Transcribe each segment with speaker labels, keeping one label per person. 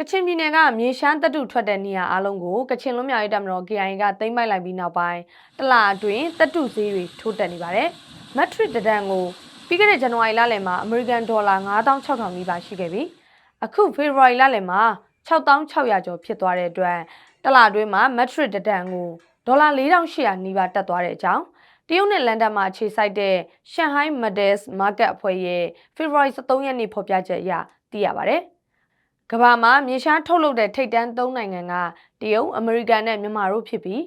Speaker 1: ကချင်ပြည်နယ်ကမြေရှမ်းတပ်တုထွက်တဲ့နေရာအလုံးကိုကချင်လွတ်မြောက်ရေးတပ်မတော် KIA ကသိမ်းပိုက်လိုက်ပြီးနောက်ပိုင်းတလအတွင်းတပ်တုဈေးတွေထိုးတက်နေပါတယ်။မက်ထရစ်တဒန်ကိုပြီးခဲ့တဲ့ဇန်နဝါရီလလယ်မှာအမေရိကန်ဒေါ်လာ9600နီးပါးရှိခဲ့ပြီးအခုဖေဖော်ဝါရီလလယ်မှာ6600ကျော်ဖြစ်သွားတဲ့အတွက်တလအတွင်းမှာမက်ထရစ်တဒန်ကိုဒေါ်လာ4800နီးပါးတက်သွားတဲ့အကြောင်းတရုတ်နဲ့လန်ဒန်မှာခြေစိုက်တဲ့ရှန်ဟိုင်းမဒက်စ်မားကတ်အဖွဲ့ရဲ့ဖေဖော်ဝါရီ23ရက်နေ့ဖော်ပြချက်အရသိရပါတယ်။ ကမ္ဘာမှာမြေရှားထုတ်လုပ်တဲ့ထိပ်တန်း၃နိုင်ငံကတရုတ်၊အမေရိကန်နဲ့မြန်မာတို့ဖြစ်ပြီး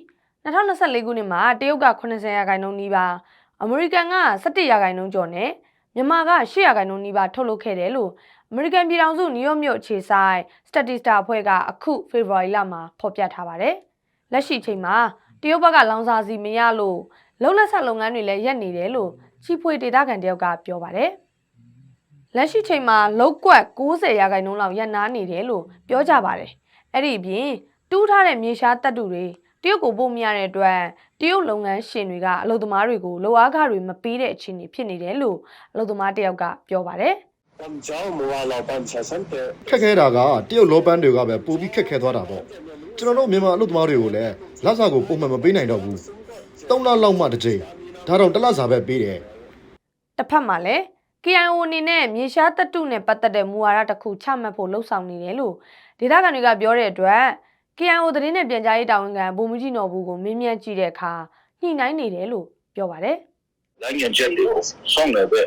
Speaker 1: 2024ခုနှစ်မှာတရုတ်က80ရာခိုင်နှုန်းနီးပါးအမေရိကန်က17ရာခိုင်နှုန်းကျော်နဲ့မြန်မာက8ရာခိုင်နှုန်းနီးပါးထုတ်လုပ်ခဲ့တယ်လို့အမေရိကန်ပြည်ထောင်စုနယူးယောက်မြို့အခြေစိုက် Statista အဖွဲ့ကအခုဖေဖော်ဝါရီလမှာဖော်ပြထားပါတယ်။လက်ရှိချိန်မှာတရုတ်ဘက်ကလောင်စာစီမရလို့လုံလက်ဆက်လုပ်ငန်းတွေလည်းရပ်နေတယ်လို့ချီဖွေဒေတာကန်တယောက်ကပြောပါတယ်။ လက်ရှိချိန်မှာလောက်ကွက်90ရာခိုင်နှုန်းလောက်ရပ်နားနေတယ်လို့ပြောကြပါတယ်။အဲ့ဒီအပြင်တူးထားတဲ့မြေရှားတပ်တုတွေတရုတ်ကိုပို့မရတဲ့အတွက်တရုတ်လုပ်ငန်းရှင်တွေကအလုပ်သမားတွေကိုလိုအားခတွေမပေးတဲ့အခြေအနေဖြစ်နေတယ်လို့အလုပ်သမားတယောက်ကပြောပါတယ်။
Speaker 2: တမ်ကျောင်းမဝါလောက်ပန်းဆက်စံတဲ့
Speaker 3: ခက်ခဲတာကတရုတ်လောပန်းတွေကပဲပိုပြီးခက်ခဲသွားတာပေါ့ကျွန်တော်တို့မြန်မာအလုပ်သမားတွေကိုလည်းလက်စာကိုပုံမှန်မပေးနိုင်တော့ဘူး၃လလောက်မှတစ်ချိန်ဒါတော့တစ်လစာပဲပေးတယ်
Speaker 1: တစ်ဖက်မှာလည်း KIO အနေနဲ့မြေရှားတပ်တုနဲ့ပတ်သက်တဲ့မူဝါဒတစ်ခုချမှတ်ဖို့လှုံ့ဆော်နေတယ်လို့ဒေသခံတွေကပြောတဲ့အတွက် KIO သတင်းနဲ့ပြန်ကြားရေးတာဝန်ခံဗိုလ်မှူးကြီးနော်ဘူးကိုမင်းမြန်းကြည့်တဲ့အခါညှိနှိုင်းနေတယ်လို့ပြောပါတယ်
Speaker 4: နိုင်ငံချက်တွေကိုဆောင်းလည်းပဲ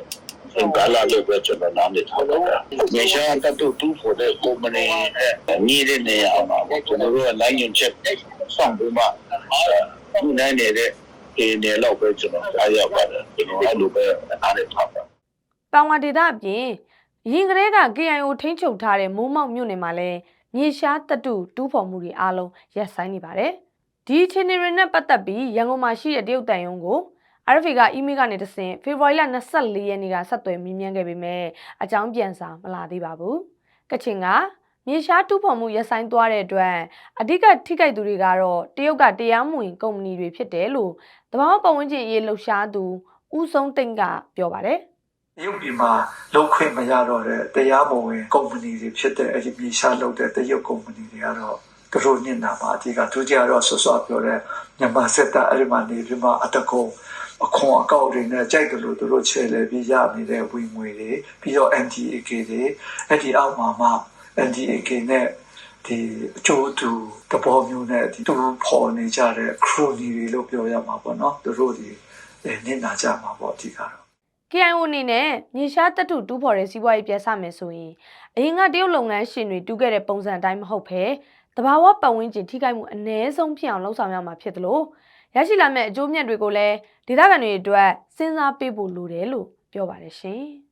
Speaker 4: သင်္ကာလာလို့ပဲကျွန်တော်နားနေထားတော့တယ်။မြေရှားတတ်တူတူဖို့တဲ့ကုမ္ပဏီနဲ့ညီတဲ့နေရာမှာပေါ့ကျွန်တော်တို့ကနိုင်ငံချက်ဆောင်းပြီးမှဒီနိုင်နေတဲ့ဒီနေလောက်ပဲကျွန်တော်ကြားရပါတယ်ကျွန်တော်အဲ့လိုပဲနားနေထားပါ။
Speaker 1: ပောင်ဝါဒေသအပြင်ရင်ကလေးက KIO ထိန်းချုပ်ထားတဲ့မိုးမောက်မြို့နယ်မှာလည်းမြေရှားတပ်တုတူးဖော်မှုတွေအားလုံးရပ်ဆိုင်းနေပါတယ်။ဒီအခြေအနေတွေနဲ့ပတ်သက်ပြီးရန်ကုန်မှာရှိတဲ့တရုတ်တန်ယုံကို RFA ကအီးမေးလ်ကနေတဆင့်ဖေဖော်ဝါရီလ24ရက်နေ့ကဆက်သွယ်မေးမြန်းခဲ့ပေမဲ့အကြောင်းပြန်စာမလာသေးပါဘူး။ကချင်ကမြေရှားတူးဖော်မှုရပ်ဆိုင်းသွားတဲ့အတွက်အဓိကထိခိုက်သူတွေကတော့တရုတ်ကတရားမဝင်ကုမ္ပဏီတွေဖြစ်တယ်လို့တဘာဝပတ်ဝန်းကျင်ရေးလှုပ်ရှားသူဦးဆုံးသိန်းကပြောပါတယ်။
Speaker 5: ရုပ်ပြည်မှာလုံးခွင့်မရတော့တဲ့တရားမဝင်ကုမ္ပဏီတွေဖြစ်တဲ့အဲ့ဒီမြေရှားလုပ်တဲ့တရုတ်ကုမ္ပဏီတွေကတော့သူတို့ညင်တာပါအဓိကသူကြတော့ဆွဆွပြောတဲ့မြန်မာစစ်တပ်အဲ့ဒီမှာနေပြီးမှအတကုံအခွန်အကောက်တွေနဲ့ကြိုက်တယ်လို့သူတို့ချဲလဲပြီးရနေတဲ့ဝင်ငွေတွေပြီးတော့ NTAK တွေအဲ့ဒီအောက်မှာမှ NTAK နဲ့ဒီအကျိုးတူတဘောမျိုးနဲ့ဒီသူပေါ်နေကြတဲ့ crony တွေလို့ပြောရမှာပေါ့နော်သူတို့ဒီနင့်နာကြမှာပေါ့အဓိကတော့
Speaker 1: KIO အနေနဲ့မြေရှားတပ်ထုတူးဖော်တဲ့စီးပွားရေးပြဆမယ်ဆိုရင်အရင်ကတရုတ်လုပ်ငန်းရှင်တွေတူးခဲ့တဲ့ပုံစံအတိုင်းမဟုတ်ဘဲတဘာဝပတ်ဝန်းကျင်ထိခိုက်မှုအ ਨੇ ဆုံးဖြစ်အောင်လှုံ့ဆော်ရမှာဖြစ်တယ်လို့ရရှိလာမယ့်အကျိုးမြတ်တွေကိုလည်းဒေသခံတွေအတွက်စဉ်းစားပေးဖို့လိုတယ်လို့ပြောပါတယ်ရှင်။